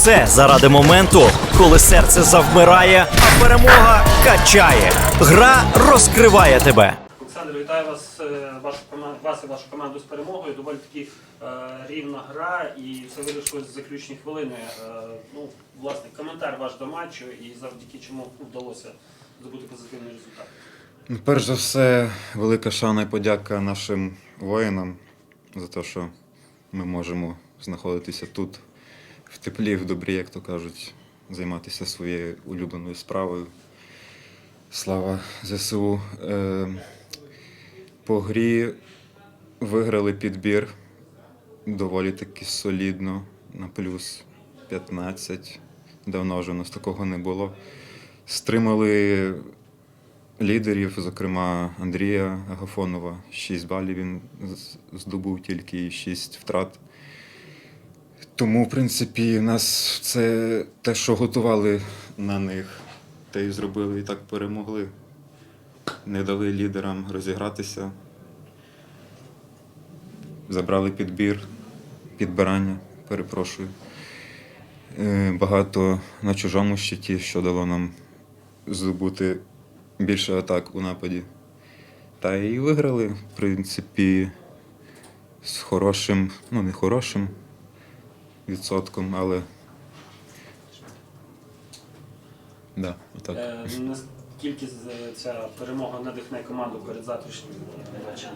все заради моменту, коли серце завмирає, а перемога качає. Гра розкриває тебе. Олександр, вітаю вас, е, вашу команду, вас і вашу команду з перемогою. Доволі таки е, рівна гра і все вирішилось з заключні хвилини. Е, ну, власне, коментар ваш до матчу і завдяки чому вдалося здобути позитивний результат. Ну, Перш за все, велика шана і подяка нашим воїнам за те, що ми можемо знаходитися тут в теплі, в добрі, як то кажуть, займатися своєю улюбленою справою. Слава ЗСУ. Е, по грі виграли підбір доволі таки солідно на плюс 15. Давно вже у нас такого не було. Стримали лідерів, зокрема Андрія Агафонова, 6 балів він здобув тільки 6 втрат. Тому, в принципі, в нас це те, що готували на них, те і зробили і так перемогли. Не дали лідерам розігратися. Забрали підбір, підбирання, перепрошую. Е, Багато на чужому щиті, що дало нам здобути більше атак у нападі. Та і виграли, в принципі, з хорошим, ну не хорошим відсотком, але. Да, отак. Е, наскільки з- ця перемога надихне команду перед завтрашнім матчем?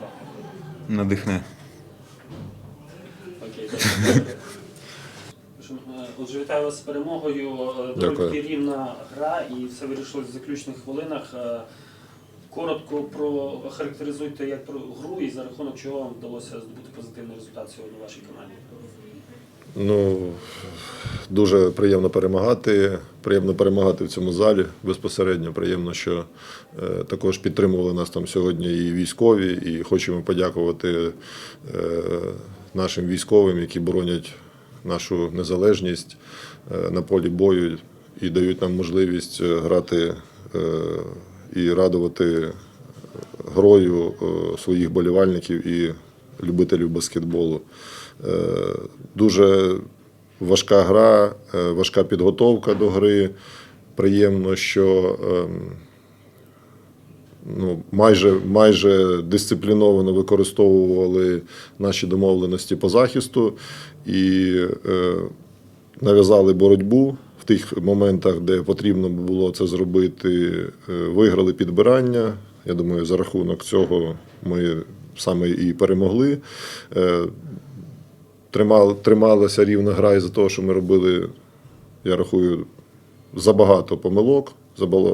Надихне. Окей, добре. Що, е, Отже, вітаю вас з перемогою. Е, Доволі Дякую. таки рівна гра і все вирішилось в заключних хвилинах. Е, Коротко прохарактеризуйте як про гру і за рахунок чого вам вдалося здобути позитивний результат сьогодні в вашій команді. Ну, дуже приємно перемагати. Приємно перемагати в цьому залі безпосередньо. Приємно, що е, також підтримували нас там сьогодні і військові, і хочемо подякувати е, нашим військовим, які боронять нашу незалежність е, на полі бою і дають нам можливість е, грати е, і радувати грою е, своїх болівальників і любителів баскетболу. Е, Дуже важка гра, е, важка підготовка до гри. Приємно, що ем, ну, майже, майже дисципліновано використовували наші домовленості по захисту і е, нав'язали боротьбу тих моментах, де потрібно було це зробити. Е, Виграли підбирання. Я думаю, за рахунок цього ми саме і перемогли. Е, трималася рівна гра із-за того, що ми робили, я рахую, забагато помилок.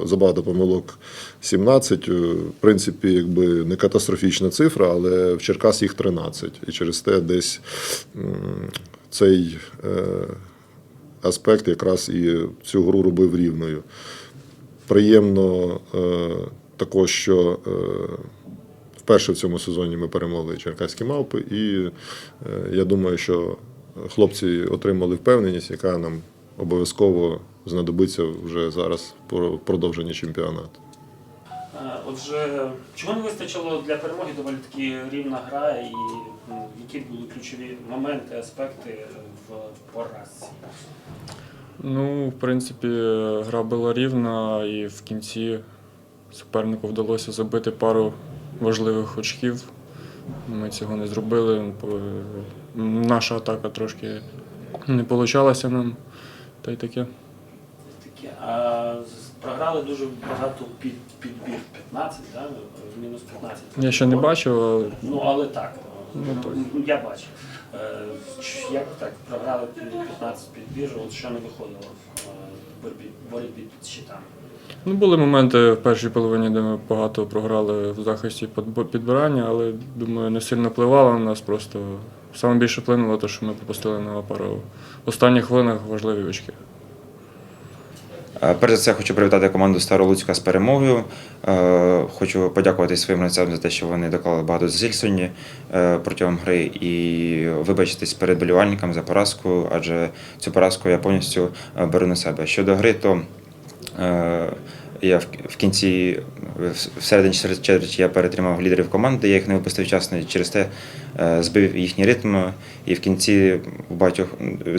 Забагато помилок 17. Е, В принципі, якби не катастрофічна цифра, але в Черкас їх 13. І через те десь цей аспект якраз і цю гру робив рівною. Приємно е, також, що е, вперше в цьому сезоні ми перемогли черкаські мавпи, і е, я думаю, що хлопці отримали впевненість, яка нам обов'язково знадобиться вже зараз по продовженні чемпіонату. Е, Отже, чого не вистачило для перемоги? Доволі таки рівна гра, і які були ключові моменти, аспекти в поразці? Ну, в принципі, гра була рівна, і в кінці супернику вдалося забити пару важливих очків. Ми цього не зробили. Наша атака трошки не получалася нам. Та й таке. Таке. Програли дуже багато під, підбір 15, да? мінус 15. Я ще не бачив, але Ну, але так. Ну, так. Ну, Я бачу. Е, ч- Як так програли 15 підбір, от що не виходило в е, боротьбі, боротьбі під щитами? ну, були моменти в першій половині, де ми багато програли в захисті підбирання, але думаю, не сильно впливало на нас. Просто саме більше вплинуло те, що ми пропустили на пару останніх хвилинах важливі очки. Е, Перш за все, хочу привітати команду Старолуцька з перемогою. Е, Хочу подякувати своїм гравцям за те, що вони доклали багато зусиль сьогодні е, протягом гри і вибачитись перед болівальниками за поразку, адже цю поразку я повністю беру на себе. Щодо гри, то я в, кінці, в- всередині четвер- четверті я перетримав лідерів команди, я їх не випустив вчасно і через те збив їхній ритм. І в кінці у багатьох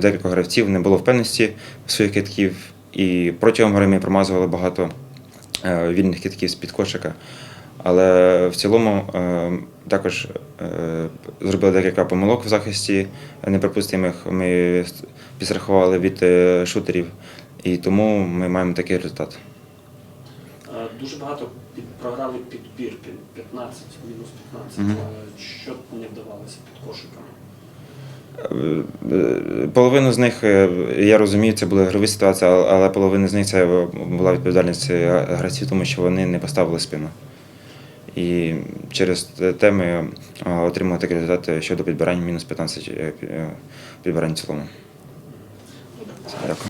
декількох гравців не було впевненості своїх китків. І протягом гри ми промазували багато е, вільних китків з-під кошика. Але в цілому е, також е, зробили декілька помилок в захисті неприпустимих. Ми підстрахували від шутерів, і тому ми маємо такий результат. Дуже багато програли підбір, 15, мінус 15. Мгм. Е, Що не вдавалося під кошиками? Половину з них е, я розумію, це були ігрові ситуації, але- половина з них це була відповідальність е, гравців, тому що вони не поставили спину. І через те ми е, отримали такі результати щодо підбирання мінус 15 е, підбирань в цілому. Дякую.